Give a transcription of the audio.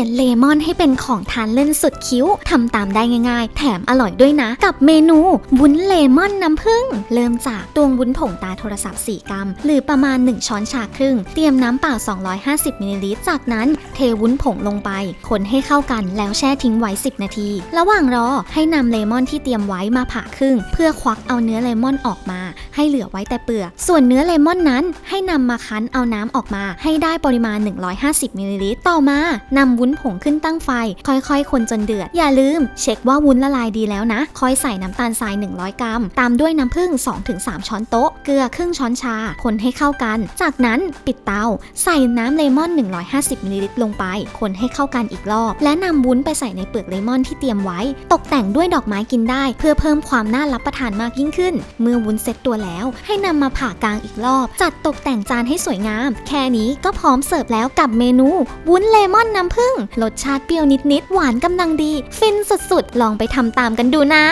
ลี่ยนเลมอนให้เป็นของทานเล่นสุดคิ้วทำตามได้ง่าย ๆ แถมอร่อยด้วยนะ กับเมนูวุ้นเลมอนน้ำผึ้งเริ่มจากตวงวุ้นผงตาโทรศัพท์ 4 กรัม หรือประมาณ 1 ช้อนชาครึ่ง เตรียมน้ำเปล่า 250มิลลิลิตรจากนั้นเทวุ้นผงลงไป คนให้เข้ากันแล้วแช่ทิ้งไว้ 10 นาที ระหว่างรอให้นำเลมอนที่เตรียมไว้มาผ่าครึ่ง เพื่อควักเอาเนื้อเลมอนออกมา ให้เหลือไว้แต่เปลือก ส่วนเนื้อเลมอนนั้น ให้นำมาคั้นเอาน้ำออกมา ให้ได้ปริมาณ 150มิลลิลิตรต่อมานำวุ้นผงขึ้นตั้งไฟ ค่อยๆ คนจนเดือด อย่าลืม เช็คว่าวุ้นละลายดีแล้วนะ ค่อยใส่น้ำตาลทราย 100 กรัม ตามด้วยน้ำผึ้ง 2-3 ช้อนโต๊ะ เกลือครึ่งช้อนชา คนให้เข้ากัน จากนั้นปิดเตา ใส่น้ำเลมอน 150มิลลิลิตรลงไป คนให้เข้ากันอีกรอบ และนำวุ้นไปใส่ในเปลือกเลมอนที่เตรียมไว้ ตกแต่งด้วยดอกไม้กินได้ เพื่อเพิ่มความน่ารับประทานมากยิ่งขึ้น เมื่อวุ้นเซ็ตตัวแล้ว ให้นำมาผ่ากลางอีกรอบ จัดตกแต่งจานให้สวยงาม แค่นี้ก็พร้อมเสิร์ฟแล้วกับเมนู วุ้นเลมอนน้ำผึ้งรสชาติเปรี้ยวนิดๆ หวานกำลังดี ฟินสุดๆ ลองไปทำตามกันดูนะ